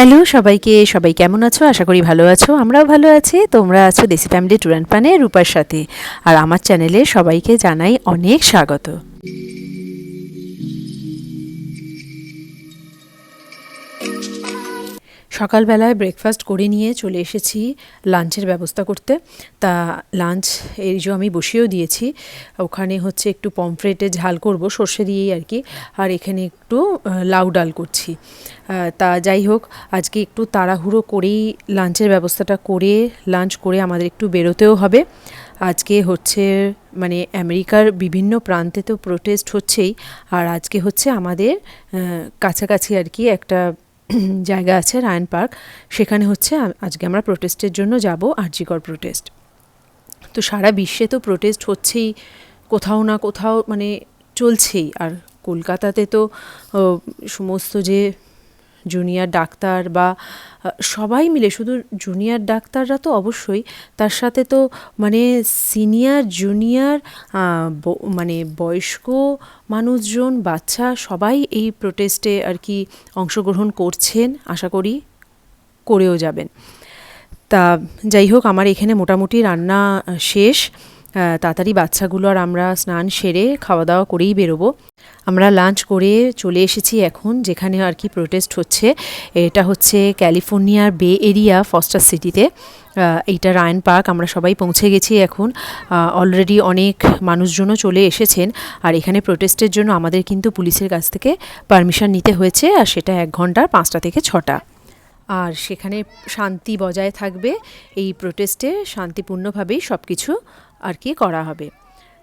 Hello সবাইকে, সবাই কেমন আছো? আশা করি ভালো আছো। আমরাও ভালো আছি। তোমরা আছো দেশি ফ্যামিলি টুরান পানে রূপার সাথে। আর আমার চ্যানেলে সবাইকে জানাই অনেক স্বাগত। সকালবেলায় ব্রেকফাস্ট করে নিয়ে চলে এসেছি লাঞ্চের ব্যবস্থা করতে। তা লাঞ্চ এই যে আমি বসিয়েও দিয়েছি, ওখানে হচ্ছে একটু পমফ্রেটে ঝাল করব, সর্ষে দিয়েই আর কি, আর এখানে একটু লাউ ডাল করছি। তা যাই হোক, আজকে একটু তাড়াহুড়ো করেই লাঞ্চের ব্যবস্থাটা করে লাঞ্চ করে আমাদের একটু বেরোতেও হবে। আজকে হচ্ছে মানে আমেরিকার বিভিন্ন প্রান্তে তো প্রোটেস্ট হচ্ছেই, আর আজকে হচ্ছে আমাদের কাছাকাছি আর কি একটা জায়গা আছে, রায়ন পার্ক। সেখানে হচ্ছে আজকে আমরা প্রোটেস্টের জন্য যাব, আরজিকর প্রোটেস্ট তো সারা বিশ্বে তো প্রোটেস্ট হচ্ছেই, কোথাও না কোথাও মানে চলছেই। আর কলকাতাতে তো সমস্ত যে জুনিয়র ডাক্তার বা সবাই মিলে, শুধু জুনিয়র ডাক্তাররা তো অবশ্যই, তার সাথে তো মানে সিনিয়র জুনিয়র মানে বয়স্ক মানুষজন, বাচ্চা সবাই এই প্রোটেস্টে আর কি অংশগ্রহণ করছেন, আশা করি করেও যাবেন। তা যাই হোক, আমার এখানে মোটামুটি রান্না শেষ। তাড়াতাড়ি বাচ্চাগুলো আর আমরা স্নান সেরে খাওয়া দাওয়া করেই বেরোবো। আমরা লাঞ্চ করে চলে এসেছি এখন, যেখানে আর কি প্রোটেস্ট হচ্ছে। এটা হচ্ছে ক্যালিফোর্নিয়ার বে এরিয়া ফস্টার সিটিতে এইটা রায়ন পার্ক, আমরা সবাই পৌঁছে গেছি এখন। অলরেডি অনেক মানুষজনও চলে এসেছেন। আর এখানে প্রোটেস্টের জন্য আমাদের কিন্তু পুলিশের কাছ থেকে পারমিশন নিতে হয়েছে, আর সেটা এক ঘণ্টার পাঁচটা থেকে ছটা। আর সেখানে শান্তি বজায় থাকবে। এই প্রোটেস্টে শান্তিপূর্ণভাবেই সব কিছু আর কি করা হবে।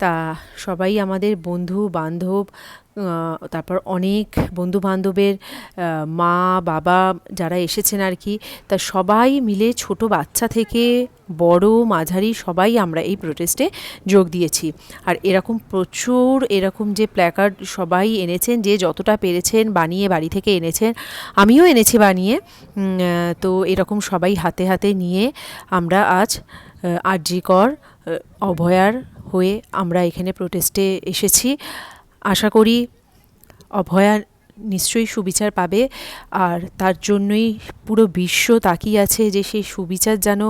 তা সবাই আমাদের বন্ধু বান্ধব তারপর অনেক বন্ধু বান্ধবের মা, বাবা যারা এসেছেন আর কি, তা সবাই মিলে ছোট বাচ্চা থেকে বড়, মাঝারি সবাই আমরা এই প্রোটেস্টে যোগ দিয়েছি। আর এরকম প্রচুর এরকম যে প্ল্যাকার্ড সবাই এনেছেন, যে যতটা পেরেছেন বানিয়ে বাড়ি থেকে এনেছেন, আমিও এনেছি বানিয়ে। তো এরকম সবাই হাতে হাতে নিয়ে আমরা আজ আরজিকর অভয়ার হয়ে আমরা এখানে প্রোটেস্টে এসেছি। আশা করি অভয়া নিশ্চয়ই সুবিচার পাবে আর তার জন্যই পুরো বিশ্ব তাকিয়ে আছে যে সেই সুবিচার যেন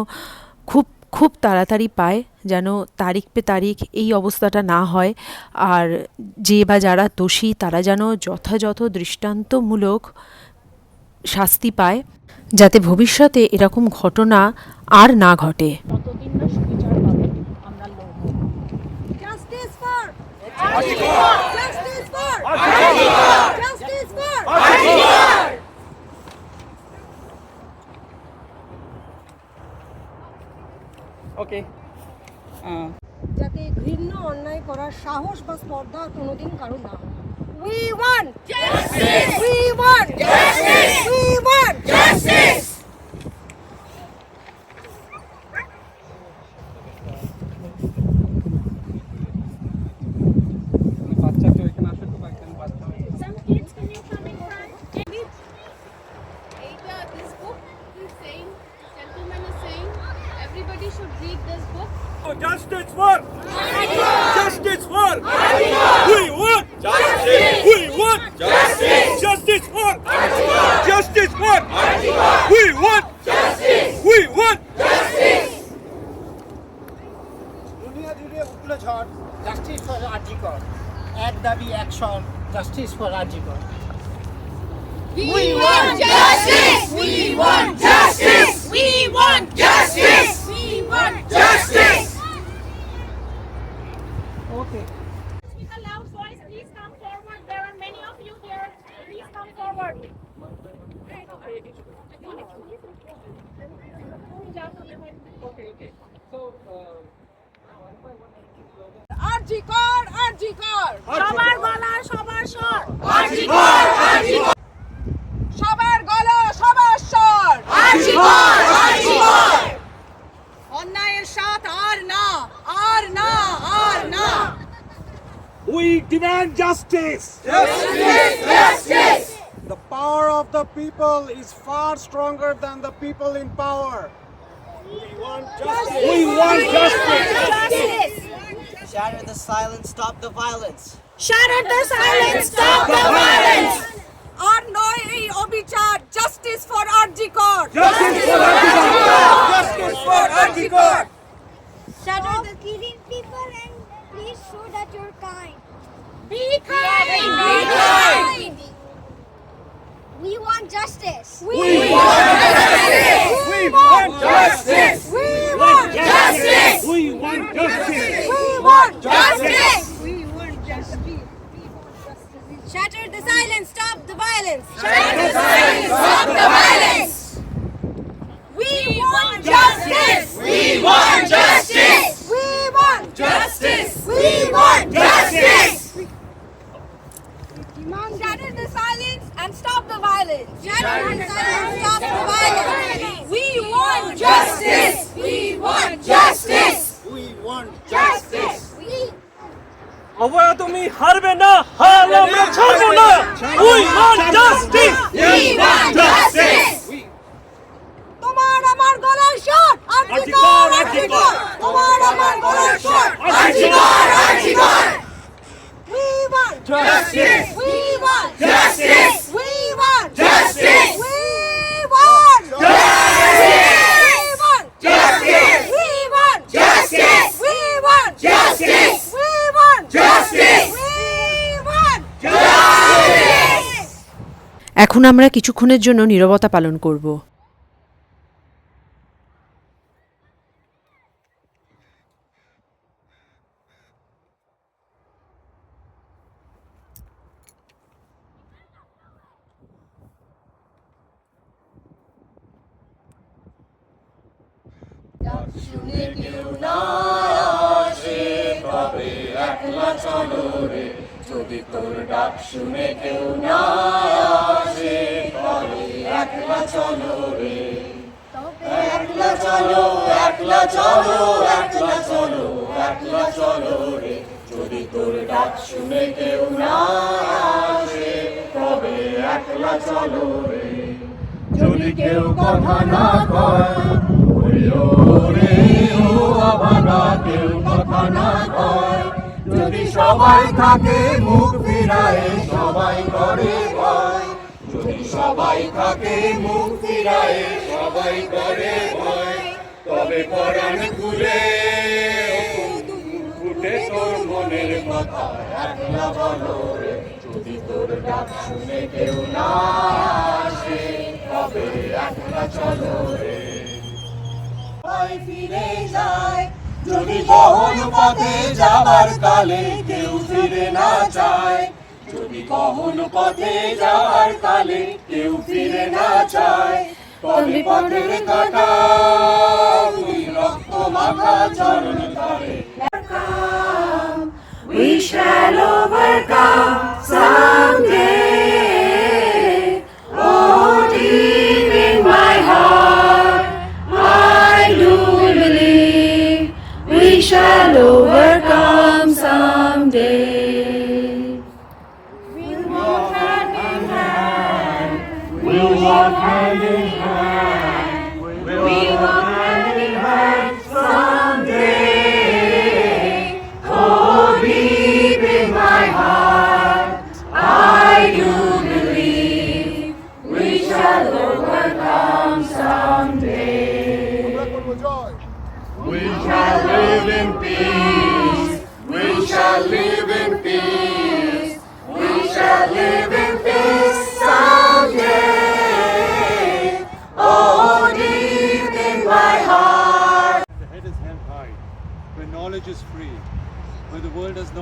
খুব খুব তাড়াতাড়ি পায়, যেন তারিখ পে তারিখ এই অবস্থাটা না হয়। আর যে বা যারা দোষী, তারা যেন যথাযথ দৃষ্টান্তমূলক শাস্তি পায়, যাতে ভবিষ্যতে এরকম ঘটনা আর না ঘটে কতদিন না সুবিচার পাবে আমরা লড়বো Justice for Justice for Justice for যাতে ঘৃণ্য অন্যায় করার সাহস বা স্পর্ধা কোনোদিন কারও না হয় justice. We want justice. We want justice. দাবি এক স্বর justice for Arjikar We want justice! We want justice! We want justice! We want justice! Okay Speak a loud voice, please come forward. There are many of you here. Please come forward. আরজি কর আরজি কর সবার গলা সবার স্বর সবার গলা সবার স্বর অন্যায়ের সাথ আর না আর না আর না We demand justice Justice! Justice! The power of the people is far stronger than the people in power. We want justice We want justice Shatter the silence, stop the violence. Shatter the silence, stop the violence. আর নয় এই অবিচার justice for R Justice for Arjikar! Justice for Arjikar! Shatter the killing people and please show that you're kind. Be kind. Be kind. We want justice. We, We want justice! We want Justice! We want justice! We want justice. We want justice. We want justice. Shatter the silence. Stop the violence. Shatter the silence, stop the violence. We want justice. We want justice. We want Justice. We want Justice. Shatter the silence and stop the violence. Shatter the silence. Stop the violence. We want Justice. We want justice. We want Justice. Abhaya তুমি হারবে না হার আমরা ছাড়বো না। We want justice we want justice তোমার আমার গলার শট আর্টিকল আর্টিকল তোমার আমার গলার শট আর্টিকল article we want justice we want justice এখন আমরা কিছুক্ষণের জন্য নিরবতা পালন করব। শুনে কেউ না আসে যদি তোর ডাক শুনে কেউ না আসে তবে একলা চলো রে। একলা চলো একলা চলো একলা চলো একলা চলো রে। যদি তোর ডাক শুনে কেউ না আসে তবে একলা চলো রে। যদি কেউ কথা না কয় ওরে ও আবার কেউ কথা না কয় যদি সবাই থাকে, মুখ ফিরায় সবাই করে ভয়। যদি সবাই থাকে, মুখ ফিরায় সবাই করে ভয়। তবে পরাণ খুলে ফুটে তোর মনের কথা যদি তোর ডাক শুনে কেউ না তবে একলা চলো রে। সবাই ফিরে যায় যদি কহন পথে যাবার কালে কেউ ফিরে না চায়, যদি কহন পথে যাবার কালে কেউ ফিরে না চায়, তবে পথের কাটা রক্ত মাখা চরণ We shall overcome someday.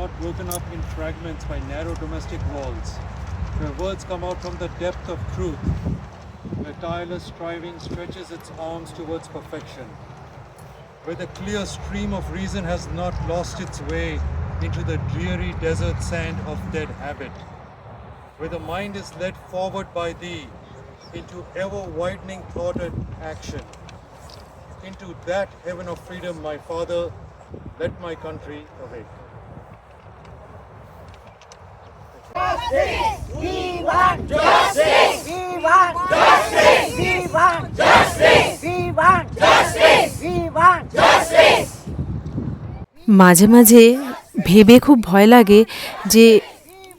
Not broken up in fragments by narrow domestic walls, where words come out from the depth of truth, where tireless striving stretches its arms towards perfection, where the clear stream of reason has not lost its way into the dreary desert sand of dead habit, where the mind is led forward by thee into ever widening thought and action into that heaven of freedom, my Father, let my country awake. মাঝে মাঝে ভেবে খুব ভয় লাগে যে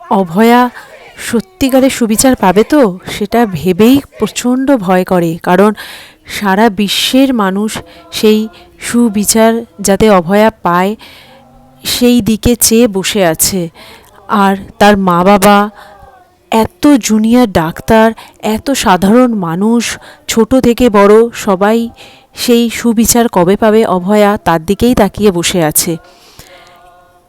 অভয়া সত্যিকারের সুবিচার পাবে তো? সেটা ভেবেই প্রচণ্ড ভয় করে। কারণ সারা বিশ্বের মানুষ সেই সুবিচার যাতে অভয়া পায়, সেই দিকে চেয়ে বসে আছে। আর তার মা বাবা এত জুনিয়র ডাক্তার, এত সাধারণ মানুষ, ছোট থেকে বড়, সবাই সেই সুবিচার কবে পাবে অভয়া তার দিকেই তাকিয়ে বসে আছে।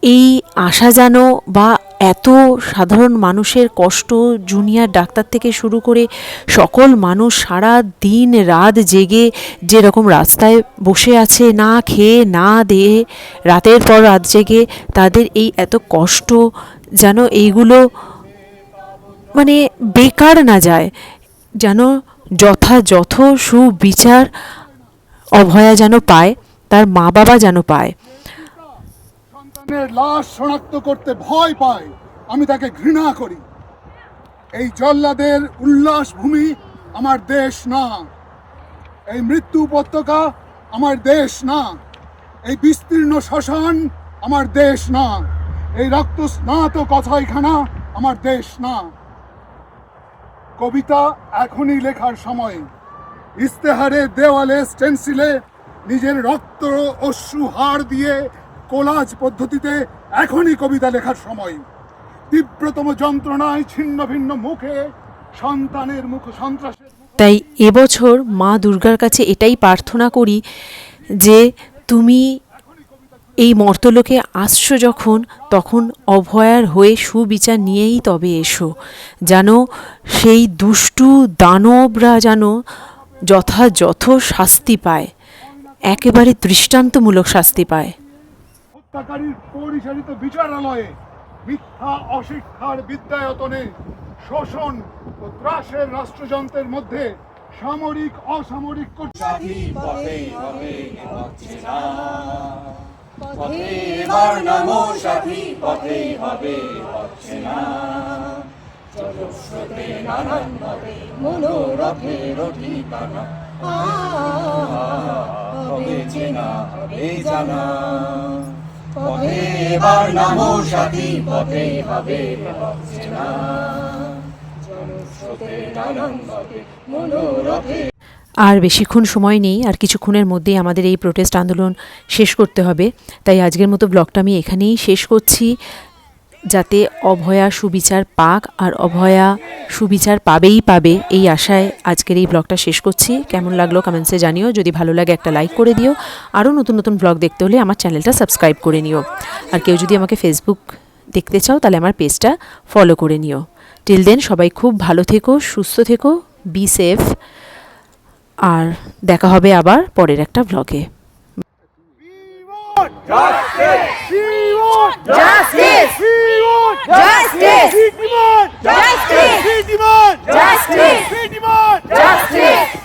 এই আশা যেন বা এত সাধারণ মানুষের কষ্ট জুনিয়র ডাক্তার থেকে শুরু করে সকল মানুষ সারা দিন রাত জেগে যেরকম রাস্তায় বসে আছে, না খেয়ে, না দিয়ে, রাতের পর রাত জেগে তাদের এই এত কষ্ট যেন এইগুলো মানে বেকার না যায়, যেন যথাযথ সুবিচার অভয়া যেন পায়, তার মা বাবা যেন পায়। লাশ শনাক্ত করতে ভয় পায়, আমি তাকে ঘৃণা করি। এই জল্লাদের উল্লাস ভূমি আমার দেশ না। এই মৃত্যু উপত্যকা আমার দেশ না। এই বিস্তীর্ণ শ্মশান আমার দেশ না। এই রক্ত স্নাত কথাইখানা আমার দেশ না। কবিতা এখনই লেখার সময়। ইস্তেহারে, দেওয়ালে স্টেন্সিলে নিজের রক্ত অশ্রু হাড় দিয়ে কোলাজ পদ্ধতিতে এখনই কবিতা লেখার সময়। তীব্রতম যন্ত্রণায় ছিন্ন ভিন্ন মুখে সন্তানের মুখ সন্ত্রাসের তাই এবছর মা দুর্গার কাছে এটাই প্রার্থনা করি যে তুমি এই মর্তলোকে আসছো যখন তখন অভয়ার হয়ে সুবিচার নিয়েই তবে এসো। যেন সেই দুষ্টু দানবরা যেন যথাযথ শাস্তি পায় একেবারে দৃষ্টান্তমূলক শাস্তি পায়। হত্যাকারীর পরিচালিত বিচারালয়ে মিথ্যা অশিক্ষার বিদ্যায়তনে শোষণ ও ত্রাসের রাষ্ট্রযন্ত্রের মধ্যে সামরিক অসামরিক কর্তৃত্ব এবার নামো সাথী মনোরথে ঠিকানা হবে চেনা হবে জানা। পথে এবার নামো সাথী পথে হবে জনস্রোতে নানান পথে মনোরথে আর বেশিক্ষণ সময় নেই, আর কিছুক্ষণের মধ্যেই আমাদের এই প্রোটেস্ট আন্দোলন শেষ করতে হবে। তাই আজকের মতো ব্লগটা আমি এখানেই শেষ করছি। যাতে অভয়া সুবিচার পাক, আর অভয়া সুবিচার পাবেই পাবে এই আশায় আজকের এই ব্লগটা শেষ করছি। কেমন লাগল কমেন্টসে জানিও। যদি ভালো লাগে একটা লাইক করে দিও। আরও নতুন নতুন ব্লগ দেখতে হলে আমার চ্যানেলটা সাবস্ক্রাইব করে নিও। আর কেউ যদি আমাকে ফেসবুক দেখতে চাও, তাহলে আমার পেজটা ফলো করে নিও। টিল দেন সবাই খুব ভালো থেকো, সুস্থ থেকো বি সেফ আর দেখা হবে আবার পরের একটা ব্লগে Justice! Justice! Justice!